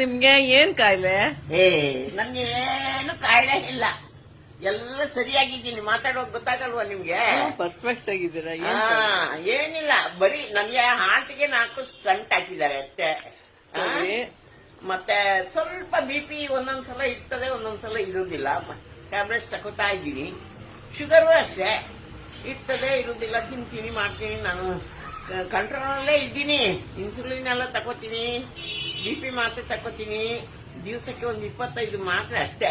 ನಿಮ್ಗೆ ಏನ್ ಕಾಯಿಲೆ? ಏ ನನ್ಗೆ ಏನು ಕಾಯಿಲೆ ಇಲ್ಲ. ಎಲ್ಲ ಸರಿಯಾಗಿದ್ದೀನಿ ಮಾತಾಡೋಕ್ ಗೊತ್ತಾಗಲ್ವಾ ನಿಮ್ಗೆ? ಪರ್ಫೆಕ್ಟ್ ಆಗಿದ್ದೀರಾ ಏನಿಲ್ಲ ಬರೀ ನಮ್ಗೆ ಹಾರ್ಟ್ಗೆ ನಾಲ್ಕು ಸ್ಟಂಟ್ ಹಾಕಿದ್ದಾರೆ ಅಷ್ಟೇ. ಸರಿ. ಮತ್ತೆ ಸ್ವಲ್ಪ ಬಿ ಪಿ ಒಂದೊಂದ್ಸಲ ಇರ್ತದೆ ಒಂದೊಂದ್ಸಲ ಇರುವುದಿಲ್ಲ ಟ್ಯಾಬ್ಲೆಟ್ಸ್ ತಗೋತಾ ಇದ್ದೀನಿ. ಶುಗರು ಅಷ್ಟೇ. ಇರ್ತದೆ ಇರುವುದಿಲ್ಲ ತಿಂತೀನಿ ಮಾಡ್ತೀನಿ ನಾನು. ಕಂಟ್ರೋಲಲ್ಲೇ ಇದ್ದೀನಿ. ಇನ್ಸುಲಿನ್ ಎಲ್ಲ ತಗೋತೀನಿ. ಬಿ ಪಿ ಮಾತ್ರೆ ತಗೋತೀನಿ. ದಿವಸಕ್ಕೆ ಒಂದು ಇಪ್ಪತ್ತೈದು ಮಾತ್ರೆ ಅಷ್ಟೇ.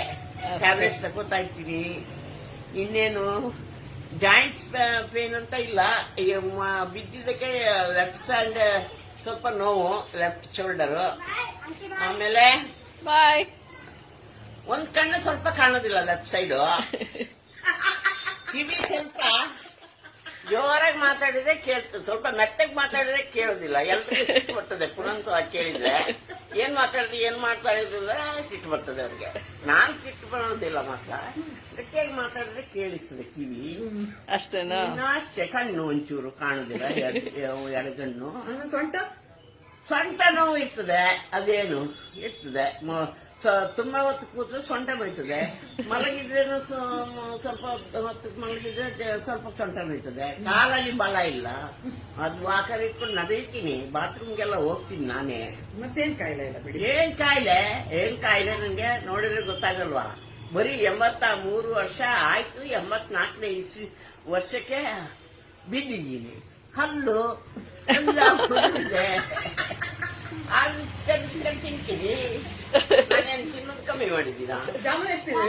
ಟ್ಯಾಬ್ಲೆಟ್ಸ್ ತಗೋತಾ ಇರ್ತೀನಿ. ಇನ್ನೇನು ಜಾಯಿಂಟ್ಸ್ ಪೇನ್ ಅಂತ ಇಲ್ಲ. ಬಿದ್ದಿದ್ದಕ್ಕೆ ಲೆಫ್ಟ್ ಸೈಡ್ ಸ್ವಲ್ಪ ನೋವು ಲೆಫ್ಟ್ ಶೋಲ್ಡರ್ ಆಮೇಲೆ ಬಾಯ್ ಒಂದ್ ಕಣ್ಣು ಸ್ವಲ್ಪ ಕಾಣೋದಿಲ್ಲ ಲೆಫ್ಟ್ ಸೈಡ್ ಕಿವಿ ಸ್ವಲ್ಪ ಜೋರಾಗಿ ಮಾತಾಡಿದ್ರೆ ಕೇಳ್ತದೆ ಸ್ವಲ್ಪ ಮೆತ್ತಗೆ ಮಾತಾಡಿದ್ರೆ ಕೇಳೋದಿಲ್ಲ. ಎಲ್ರಿಗೂ ಸಿಟ್ಟು ಬರ್ತದೆ. ಪುನೊಂದ್ಸಲ ಕೇಳಿದ್ರೆ. ಏನ್ ಮಾತಾಡಿದ್ರೆ ಏನ್ ಮಾಡ್ತಾ ಇದ್ರೆ ಸಿಟ್ಟು ಬರ್ತದೆ ಅವ್ರಿಗೆ. ನಾನ್ ಸಿಟ್ಟು ಬರೋದಿಲ್ಲ ಮಾತ್ರ. ಗಟ್ಟಿಯಾಗಿ ಮಾತಾಡಿದ್ರೆ ಕೇಳಿಸ್ತದೆ ಕಿವಿ. ಅಷ್ಟೇನಾ? ಅಷ್ಟೇ ಕಣ್ಣು ಒಂಚೂರು ಕಾಣುದಿಲ್ಲ ಕಣ್ಣು. ಸೊಂಟ? ಸೊಂಟ ನೋವು ಇರ್ತದೆ. ಅದೇನು? ಇರ್ತದೆ. ತುಂಬಾ ಹೊತ್ತು ಕೂತ್ರೆ ಸೊಂಟ ಬೈತದೆ ಮಲಗಿದ್ರೇನು ಸ್ವ- ಸ್ವಲ್ಪ ಹೊತ್ತು ಮಲಗಿದ್ರೆ ಸ್ವಲ್ಪ ಸೊಂಟ ಬೈತದೆ ಕಾಲಲ್ಲಿ ಬಲ ಇಲ್ಲ. ಅದು ವಾಕರ್ ಇಟ್ಕೊಂಡು ನಡೀತೀನಿ ಬಾತ್ರೂಮ್ಗೆಲ್ಲ ಹೋಗ್ತೀನಿ ನಾನೇ. ಮತ್ತೇನ್ ಕಾಯಿಲೆ ಇಲ್ಲ ಬಿಡಿ. ಏನ್ ಕಾಯಿಲೆ? ಏನ್ ಕಾಯಿಲೆ ನಂಗೆ ನೋಡಿದ್ರೆ ಗೊತ್ತಾಗಲ್ವಾ? ಬರೀ ಎಂಬತ್ತ ಮೂರು ವರ್ಷ ಆಯ್ತು ಎಂಬತ್ನಾಲ್ಕನೇ ಇಸ್ವಿ ವರ್ಷಕ್ಕೆ ಬಿದ್ದಿದ್ದೀನಿ. ಹಲ್ಲು ತಿನ್ನೋದು ಮಾಡಿದ್ದೀರಾ? ಜಾಮೂನ್ ಎಷ್ಟಿದೆ?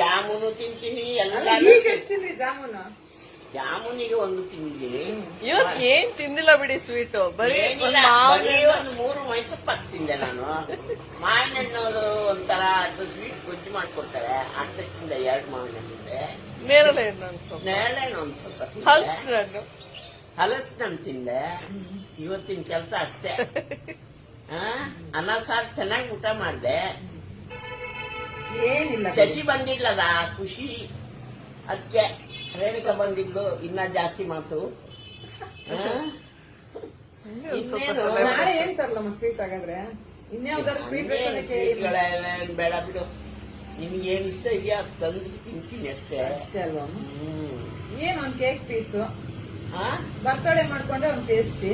ಜಾಮೂನು ತಿಂತೀನಿ ಎಲ್ಲ ಜಾಮೂನ್ ಈಗ ಜಾಮೂನು? ಜಾಮೂನಿಗೆ ಒಂದು ತಿಂದಿದ್ದೀನಿ. ಇವತ್ ಏನ್ ತಿಂದಿಲ್ಲ ಬಿಡಿ ಸ್ವೀಟ್ ಬರೀ ಒಂದ್ ಒಂದು ಮೂರು ಮೈಸೂರು ಪಕ್ ತಿಂದೆ ನಾನು. ಮಾವಿನ ಹಣ್ಣು ಒಂಥರ ಅದು ಸ್ವೀಟ್ ಗೊಜ್ಜು ಮಾಡ್ಕೊಡ್ತಾರೆ. ತಿಂದೆ ಎರಡು ಮಾವಿನ ತಿಂದೆ. ನೇರಳೆ ಹಣ್ಣು. ಹಲಸು ಹಲ್ಸ್ ಹಣ್ಣು ಹಲಸಿನಣ್ಣು ತಿಂದೆ ಇವತ್ತಿನ ಕೆಲಸ ಅಷ್ಟೇ. ಅನ್ನ ಸಾರ್ ಚೆನ್ನಾಗಿ ಊಟ ಮಾಡಿದೆ. ಏನಿಲ್ಲ. ಶಶಿ ಬಂದಿಲ್ಲದ ಖುಷಿ. ಅದಕ್ಕೆ ರೇಣುಕಾ ಬಂದಿದ್ದು ಇನ್ನ ಜಾಸ್ತಿ ಮಾತು. ನಾಳೆ ಏನ್ ತರಲಮ್ಮ ಸ್ವೀಟ್ ಹಾಗಾದ್ರೆ? ಇನ್ಯಾವ್ದಾದ್ರು ಸ್ವೀಟ್ ಬೇಡ ಬಿಡು. ನಿಮ್ಗೆ ಏನ್ ಇಷ್ಟ ಇದೆಯಾ ತಂದು ತಿಂತೀನಿ ಅಷ್ಟೇ. ಅಷ್ಟೇ ಅಲ್ವಾ? ಹ್ಮ್. ಏನ್ ಒಂದ್ ಕೇಕ್ ಪೀಸ್ ಆ? ಬರ್ತಡೇ ಮಾಡ್ಕೊಂಡ್ರೆ ಒಂದ್ ಟೇಸ್ಟಿ